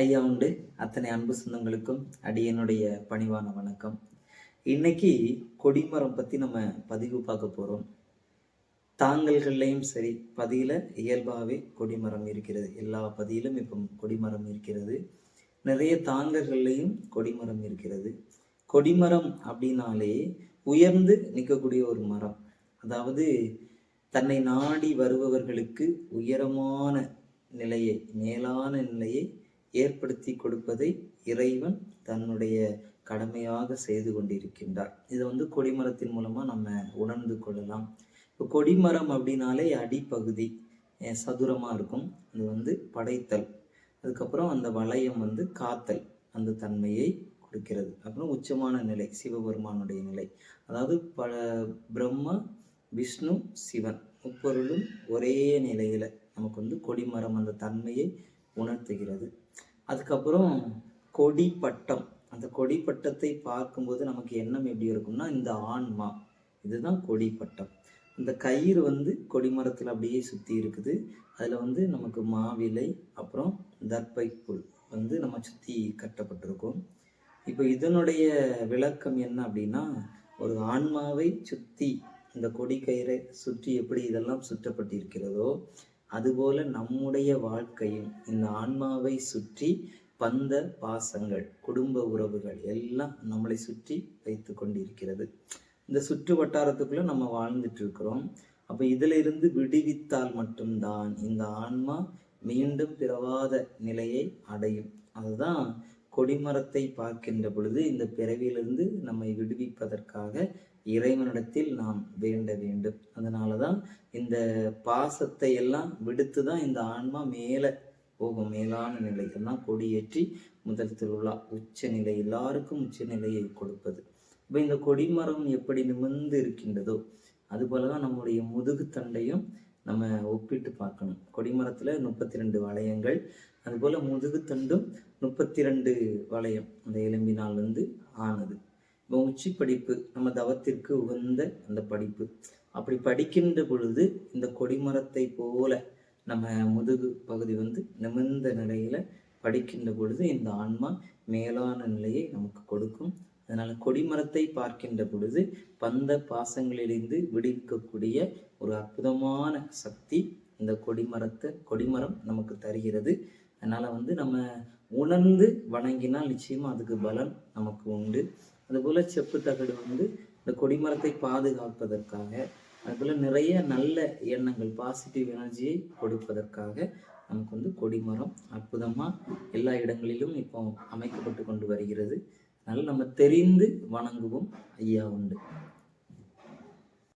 ஐயா உண்டு. அத்தனை அன்பு சொந்தங்களுக்கும் அடியனுடைய பணிவான வணக்கம். இன்னைக்கு கொடிமரம் பத்தி நம்ம பதிவு பார்க்க போறோம். தாங்கல்கள்லையும் சரி பதியில இயல்பாகவே கொடிமரம் இருக்கிறது. எல்லா பதியிலும் இப்போ கொடிமரம் இருக்கிறது. நிறைய தாங்கல்கள்லையும் கொடிமரம் இருக்கிறது. கொடிமரம் அப்படின்னாலே உயர்ந்து நிற்கக்கூடிய ஒரு மரம். அதாவது தன்னை நாடி வருபவர்களுக்கு உயரமான நிலையை மேலான நிலையை ஏற்படுத்தி கொடுப்பதை இறைவன் தன்னுடைய கடமையாக செய்து கொண்டிருக்கின்றார். இதை வந்து கொடிமரத்தின் மூலமாக நம்ம உணர்ந்து கொள்ளலாம். இப்போ கொடிமரம் அப்படின்னாலே அடிப்பகுதி சதுரமாக இருக்கும். அது வந்து படைத்தல். அதுக்கப்புறம் அந்த வளையம் வந்து காத்தல் அந்த தன்மையை கொடுக்கிறது. அப்புறம் உச்சமான நிலை சிவபெருமானுடைய நிலை. அதாவது பல பிரம்மா விஷ்ணு சிவன் முப்பொருளும் ஒரே நிலையில் நமக்கு வந்து கொடிமரம் அந்த தன்மையை உணர்த்துகிறது. அதுக்கப்புறம் கொடி பட்டம் அந்த கொடி பட்டத்தை பார்க்கும்போது நமக்கு எண்ணம் எப்படி இருக்கும்னா இந்த ஆன்மா இதுதான் கொடி பட்டம் இந்த கயிறு வந்து கொடிமரத்தில் அப்படியே சுற்றி இருக்குது. அதில் வந்து நமக்கு மாவிலை அப்புறம் தர்பை புல் வந்து நம்ம சுற்றி கட்டப்பட்டிருக்கோம். இப்போ இதனுடைய விளக்கம் என்ன அப்படின்னா ஒரு ஆன்மாவை சுற்றி இந்த கொடி கயிறை சுற்றி எப்படி இதெல்லாம் சுற்றப்பட்டிருக்கிறதோ அதுபோல நம்முடைய வாழ்க்கையும் இந்த ஆன்மாவை சுற்றி பந்த பாசங்கள் குடும்ப உறவுகள் எல்லாம் நம்மளை சுற்றி வைத்து கொண்டிருக்கிறது. இந்த சுற்று வட்டாரத்துக்குள்ள நம்ம வாழ்ந்துட்டு இருக்கிறோம். அப்ப இதுல இருந்து விடுவித்தால் மட்டும்தான் இந்த ஆன்மா மீண்டும் பிறவாத நிலையை அடையும். அதுதான் கொடிமரத்தை பார்க்கின்ற பொழுது இந்த பிறவியிலிருந்து நம்மை விடுவிப்பதற்காக இறைவனிடத்தில் நாம் வேண்ட வேண்டும். அதனாலதான் இந்த பாசத்தை எல்லாம் விடுத்து தான் இந்த ஆன்மா மேலே போகும். மேலான நிலைகள்லாம் கொடியேற்றி முதல் திருவிழா உச்ச நிலை எல்லாருக்கும் உச்ச நிலையை கொடுப்பது. இப்போ இந்த கொடிமரம் எப்படி நிமிர்ந்து இருக்கின்றதோ அது போலதான் நம்முடைய முதுகு தண்டையும் நம்ம ஒப்பிட்டு பார்க்கணும். கொடிமரத்தில் முப்பத்தி ரெண்டு வளையங்கள் அதுபோல் முதுகு தண்டும் முப்பத்தி ரெண்டு வளையம் அந்த எலும்பினால் வந்து ஆனது. இப்போ உச்சி படிப்பு நம்ம தவத்திற்கு உகந்த அந்த படிப்பு. அப்படி படிக்கின்ற பொழுது இந்த கொடிமரத்தை போல நம்ம முதுகு பகுதி வந்து நிமிர்ந்த நிலையில படிக்கின்ற பொழுது இந்த ஆன்மா மேலான நிலையை நமக்கு கொடுக்கும். அதனால கொடிமரத்தை பார்க்கின்ற பொழுது பந்த பாசங்களிலிருந்து விடுவிக்கக்கூடிய ஒரு அற்புதமான சக்தி இந்த கொடிமரத்தை கொடிமரம் நமக்கு தருகிறது. அதனால வந்து நம்ம உணர்ந்து வணங்கினால் நிச்சயமா அதுக்கு பலன் நமக்கு உண்டு. அதுபோல் செப்பு தகடு வந்து இந்த கொடிமரத்தை பாதுகாப்பதற்காக அதுபோல் நிறைய நல்ல எண்ணங்கள் பாசிட்டிவ் எனர்ஜியை கொடுப்பதற்காக நமக்கு வந்து கொடிமரம் அற்புதமாக எல்லா இடங்களிலும் இப்போ அமைக்கப்பட்டு கொண்டு வருகிறது. அதனால் நம்ம தெரிந்து வணங்குவோம். ஐயா உண்டு.